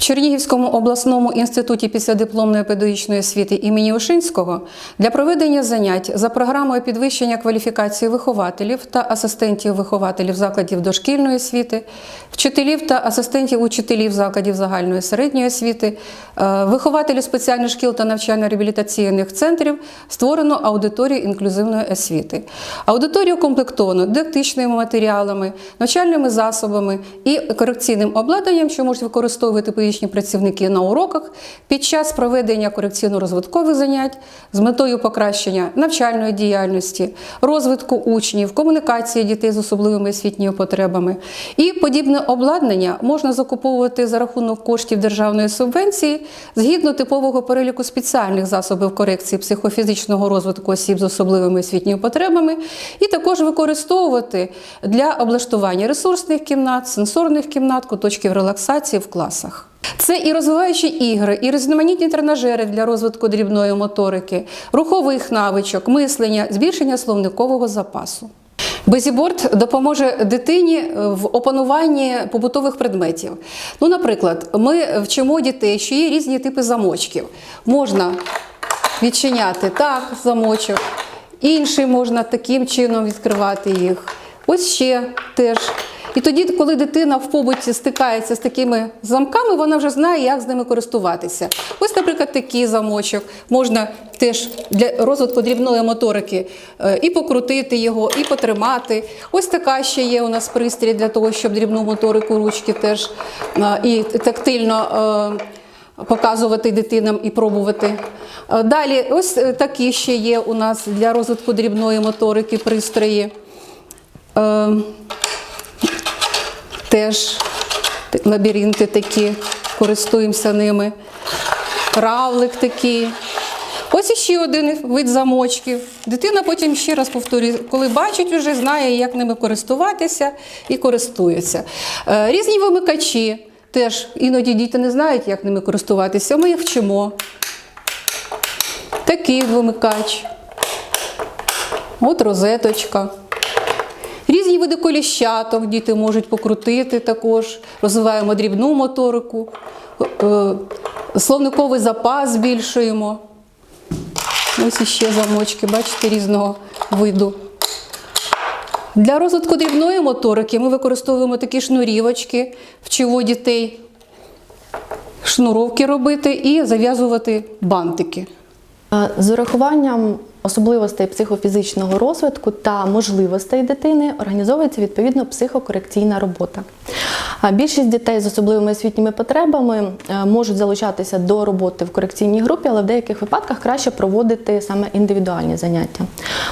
В Чернігівському обласному інституті післядипломної педагогічної освіти імені Ушинського для проведення занять за програмою підвищення кваліфікації вихователів та асистентів вихователів закладів дошкільної освіти, вчителів та асистентів учителів закладів загальної середньої освіти, е, вихователів спеціальних шкіл та навчально-реабілітаційних центрів створено аудиторію інклюзивної освіти. Аудиторію комплектовано дидактичними матеріалами, навчальними засобами і корекційним обладнанням, що можуть використовувати педагогічні працівники на уроках під час проведення корекційно-розвиткових занять з метою покращення навчальної діяльності, розвитку учнів, комунікації дітей з особливими освітніми потребами. І подібне обладнання можна закуповувати за рахунок коштів державної субвенції згідно типового переліку спеціальних засобів корекції психофізичного розвитку осіб з особливими освітніми потребами, і також використовувати для облаштування ресурсних кімнат, сенсорних кімнат, куточків релаксації в класах. Це і розвиваючі ігри, і різноманітні тренажери для розвитку дрібної моторики, рухових навичок, мислення, збільшення словникового запасу. Безіборд допоможе дитині в опануванні побутових предметів. Ну, наприклад, ми вчимо дітей, що є різні типи замочків. Можна відчиняти так замочок, інший можна таким чином відкривати їх. Ось ще теж. І тоді, коли дитина в побуті стикається з такими замками, вона вже знає, як з ними користуватися. Ось, наприклад, такий замочок можна теж для розвитку дрібної моторики е, і покрутити його, і потримати. Ось така ще є у нас пристрій для того, щоб дрібну моторику ручки теж е, і тактильно. е, Показувати дитинам і пробувати. Далі, ось такі ще є у нас для розвитку дрібної моторики пристрої. Теж лабіринти такі, користуємося ними. Равлик такий. Ось іще один вид замочків. Дитина потім ще раз повторює, коли бачить, вже знає, як ними користуватися і користується. Е, Різні вимикачі. Теж іноді діти не знають, як ними користуватися. Ми їх вчимо. Такий вимикач. От розеточка. Види коліщаток діти можуть покрутити також. Розвиваємо дрібну моторику, е, словниковий запас збільшуємо. Ось іще замочки, бачите, різного виду. Для розвитку дрібної моторики ми використовуємо такі шнурівочки, вчимо дітей шнуровки робити і зав'язувати бантики. Е, З урахуванням особливостей психофізичного розвитку та можливостей дитини організовується відповідно психокорекційна робота. Більшість дітей з особливими освітніми потребами е, можуть залучатися до роботи в корекційній групі, але в деяких випадках краще проводити саме індивідуальні заняття.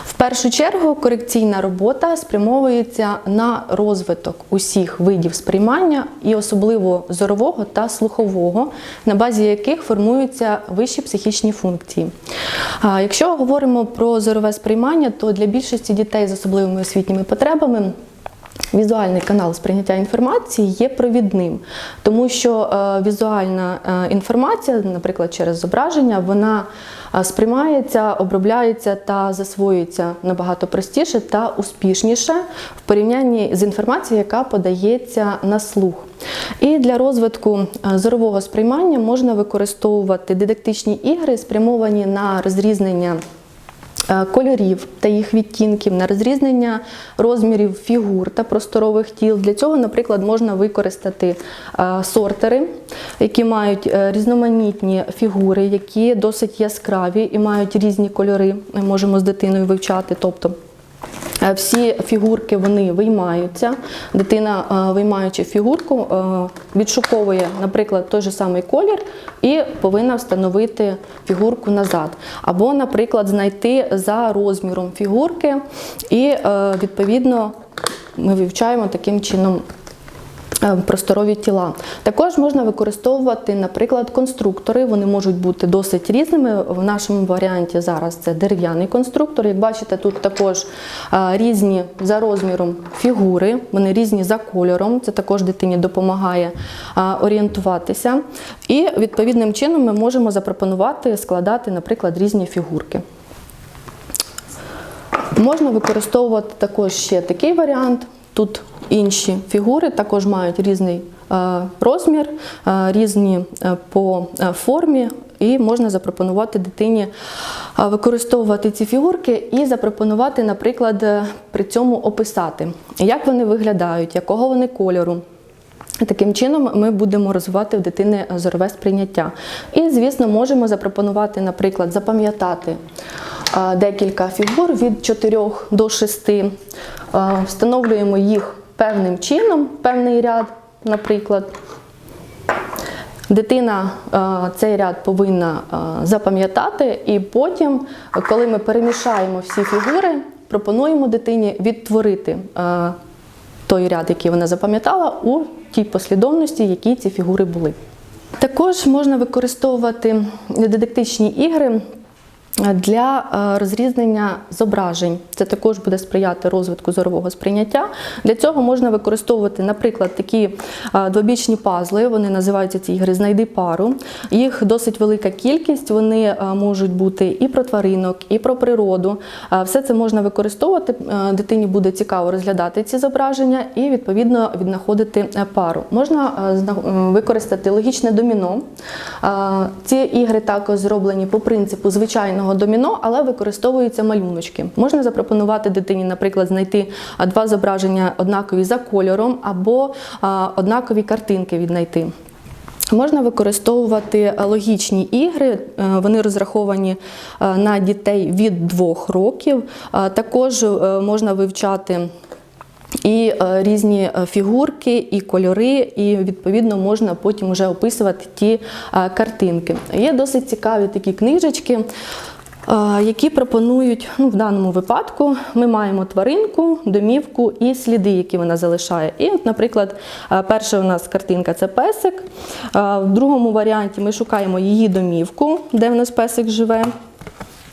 В першу чергу корекційна робота спрямовується на розвиток усіх видів сприймання і особливо зорового та слухового, на базі яких формуються вищі психічні функції. Якщо говоримо про зорове сприймання, то для більшості дітей з особливими освітніми потребами Візуальний канал сприйняття інформації є провідним, тому що е, візуальна е, інформація, наприклад, через зображення, вона е, сприймається, обробляється та засвоюється набагато простіше та успішніше в порівнянні з інформацією, яка подається на слух. І для розвитку зорового сприймання можна використовувати дидактичні ігри, спрямовані на розрізнення. Е, Кольорів та їх відтінків на розрізнення розмірів фігур та просторових тіл. Для цього, наприклад, можна використати е, сортери, які мають е, різноманітні фігури, які досить яскраві і мають різні кольори. Ми можемо з дитиною вивчати. Тобто всі фігурки вони виймаються. Дитина, е, виймаючи фігурку, е, відшуковує, наприклад, той же самий колір і повинна встановити фігурку назад. Або, наприклад, знайти за розміром фігурки, і відповідно ми вивчаємо таким чином. Е, Просторові тіла. Також можна використовувати, наприклад, конструктори. Вони можуть бути досить різними. В нашому варіанті зараз це дерев'яний конструктор. Як бачите, тут також е, різні за розміром фігури, вони різні за кольором. Це також дитині допомагає е, орієнтуватися. І відповідним чином ми можемо запропонувати складати, наприклад, різні фігурки. Можна використовувати також ще такий варіант. Тут інші фігури також мають різний е, розмір, е, різні е, по формі, і можна запропонувати дитині використовувати ці фігурки і запропонувати, наприклад, при цьому описати, як вони виглядають, якого вони кольору. Таким чином ми будемо розвивати в дитини зорове сприйняття. І, звісно, можемо запропонувати, наприклад, запам'ятати декілька фігур від 4 до 6, Е, встановлюємо їх певним чином, певний ряд, наприклад. Дитина е, цей ряд повинна е, запам'ятати, і потім, коли ми перемішаємо всі фігури, пропонуємо дитині відтворити е, той ряд, який вона запам'ятала, у тій послідовності, в якій ці фігури були. Також можна використовувати дидактичні ігри для е, розрізнення зображень. Це також буде сприяти розвитку зорового сприйняття. Для цього можна використовувати, наприклад, такі е, двобічні пазли. Вони називаються ці ігри Знайди пару. Їх досить велика кількість. Вони е, можуть бути і про тваринок, і про природу. Все це можна використовувати. Дитині буде цікаво розглядати ці зображення і відповідно віднаходити пару. Можна використати логічне доміно. Ці ігри також зроблені по принципу звичайного доміно, але використовуються малюночки. Можна запропонувати дитині, наприклад, знайти два зображення однакові за кольором або однакові картинки віднайти. Можна використовувати логічні ігри, е, вони розраховані на дітей від двох років. Також е, можна вивчати і е, різні фігурки, і кольори, і відповідно можна потім вже описувати ті картинки. Є досить цікаві такі книжечки. Е, Які пропонують, ну в даному випадку, ми маємо тваринку, домівку і сліди, які вона залишає. І, от, наприклад, е, перша у нас картинка це песик. Е, В другому варіанті ми шукаємо її домівку, де в нас песик живе.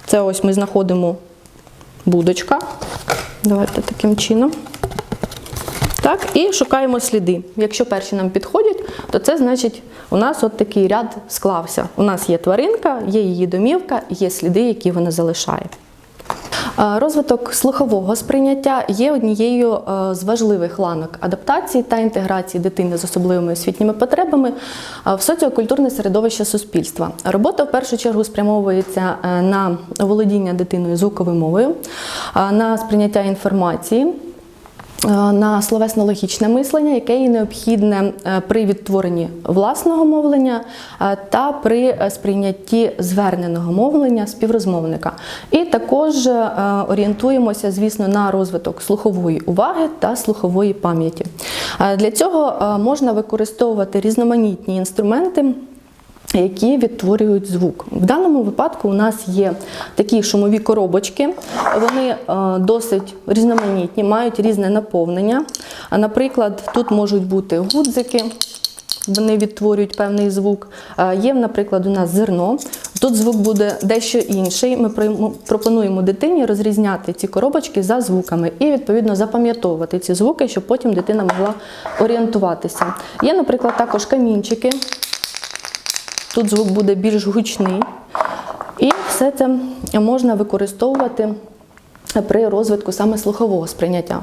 Це ось ми знаходимо будочка. Давайте таким чином. Так, і шукаємо сліди. Якщо перші нам підходять, то це значить у нас от такий ряд склався. У нас є тваринка, є її домівка, є сліди, які вона залишає. Е, Розвиток слухового сприйняття є однією е, з важливих ланок адаптації та інтеграції дитини з особливими освітніми потребами е, в соціокультурне середовище суспільства. Робота в першу чергу спрямовується на володіння дитиною звуковою мовою, на сприйняття інформації. Е, На словесно-логічне мислення, яке є необхідне е, при відтворенні власного мовлення е, та при сприйнятті зверненого мовлення співрозмовника. І також орієнтуємося, звісно, на розвиток слухової уваги та слухової пам'яті. Для цього можна використовувати різноманітні інструменти які відтворюють звук. В даному випадку у нас є такі шумові коробочки, вони е, досить різноманітні, мають різне наповнення. Наприклад, тут можуть бути гудзики. Вони відтворюють певний звук. Е, Є, наприклад, у нас зерно. Тут звук буде дещо інший. Ми пропонуємо дитині розрізняти ці коробочки за звуками і відповідно запам'ятовувати ці звуки, щоб потім дитина могла орієнтуватися. Є, наприклад, також камінчики. Тут звук буде більш гучний. І все це можна використовувати при розвитку саме слухового сприйняття.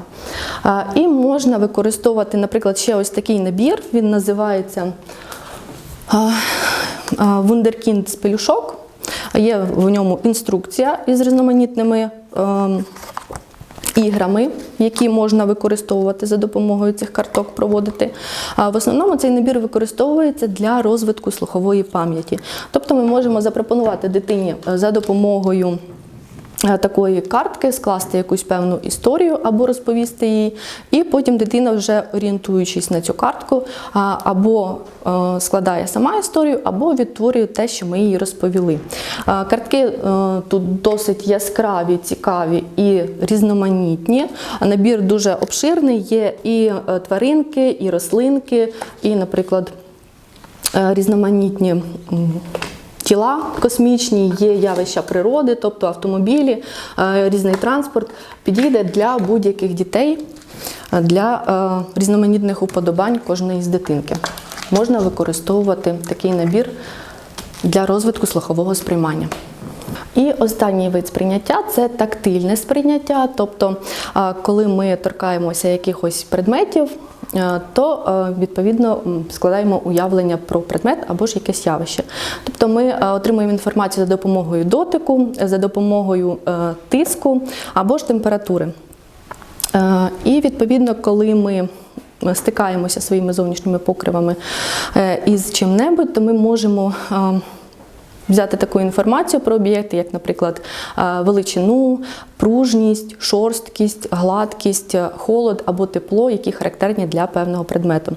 І можна використовувати, наприклад, ще ось такий набір, він називається Вундеркінд з пелюшок. Є в ньому інструкція із різноманітними ем, іграми, які можна використовувати за допомогою цих карток проводити. В основному цей набір використовується для розвитку слухової пам'яті. Тобто ми можемо запропонувати дитині е, за допомогою такої картки скласти якусь певну історію або розповісти їй, і потім дитина, вже орієнтуючись на цю картку, або е, складає сама історію, або відтворює те, що ми їй розповіли. Картки е, тут досить яскраві, цікаві і різноманітні. Набір дуже обширний, є і е, тваринки, і рослинки, і, наприклад, е, різноманітні. Тіла космічні, є явища природи, тобто автомобілі, е, різний транспорт підійде для будь-яких дітей, е, для е, різноманітних уподобань кожної з дитинки. Можна використовувати такий набір для розвитку слухового сприймання. І останній вид сприйняття це тактильне сприйняття. Тобто, коли ми торкаємося якихось предметів, то е, відповідно складаємо уявлення про предмет або ж якесь явище. Тобто ми е, отримуємо інформацію за допомогою дотику, за допомогою е, тиску або ж температури. Е, І відповідно, коли ми стикаємося своїми зовнішніми покривами е, із чим-небудь, то ми можемо е, взяти таку інформацію про об'єкти, як, наприклад, е, величину, пружність, шорсткість, гладкість, холод або тепло, які характерні для певного предмету.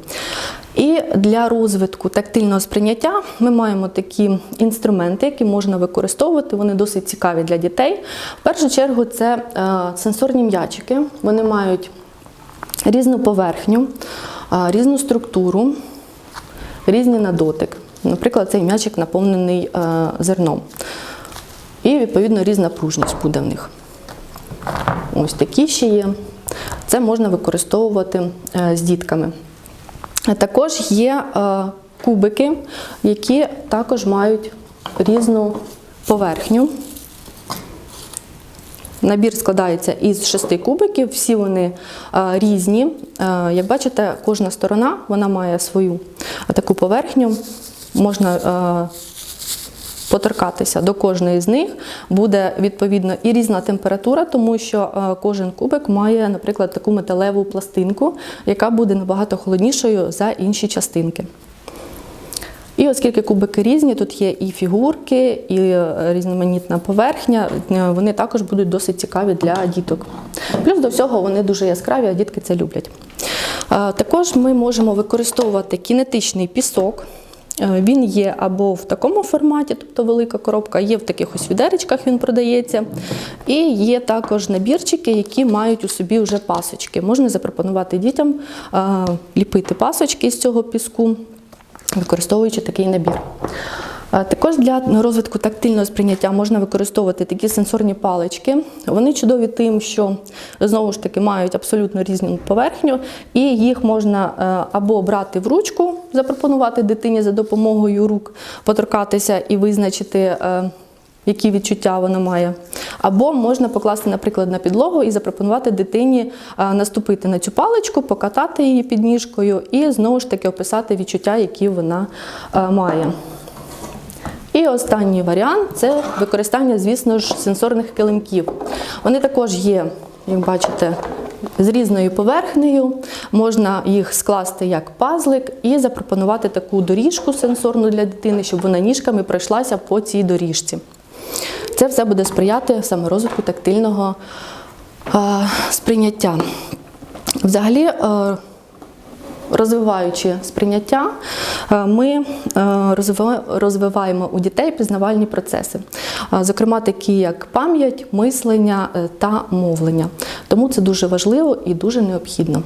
І для розвитку тактильного сприйняття ми маємо такі інструменти, які можна використовувати. Вони досить цікаві для дітей. В першу чергу це е, сенсорні м'ячики. Вони мають різну поверхню, е, різну структуру, різні на дотик. Наприклад, цей м'ячик наповнений е, зерном. І, відповідно, різна пружність буде в них. Ось такі ще є. Це можна використовувати е, з дітками. Також є е, кубики, які також мають різну поверхню. Набір складається із шести кубиків, всі вони різні. Як бачите, кожна сторона вона має свою таку поверхню. Можна е, поторкатися до кожної з них. Буде відповідно і різна температура, тому що е, кожен кубик має, наприклад, таку металеву пластинку, яка буде набагато холоднішою за інші частинки. І оскільки кубики різні, тут є і фігурки, і е, різноманітна поверхня, вони також будуть досить цікаві для діток. Плюс до всього вони дуже яскраві, а дітки це люблять. Також ми можемо використовувати кінетичний пісок. Е, Він є або в такому форматі, тобто велика коробка, є в таких ось відеречках він продається. І є також набірчики, які мають у собі вже пасочки. Можна запропонувати дітям е, ліпити пасочки з цього піску використовуючи такий набір. Також для розвитку тактильного сприйняття можна використовувати такі сенсорні палички. Вони чудові тим, що знову ж таки мають абсолютно різну поверхню, і їх можна е, або брати в ручку, запропонувати дитині за допомогою рук поторкатися і визначити. е, Які відчуття вона має, або можна покласти, наприклад, на підлогу і запропонувати дитині е, наступити на цю паличку, покатати її під ніжкою і знову ж таки описати відчуття, які вона має. Останній варіант це використання, звісно ж, сенсорних килимків. Вони також є, як бачите, з різною поверхнею. Можна їх скласти як пазлик і запропонувати таку доріжку сенсорну для дитини, щоб вона ніжками пройшлася по цій доріжці. Це все буде сприяти саме розвитку тактильного сприйняття. Взагалі, е, розвиваючи сприйняття, е, ми е, розвива- розвиваємо у дітей пізнавальні процеси, Е, зокрема, такі як пам'ять, мислення та мовлення. Тому це дуже важливо і дуже необхідно.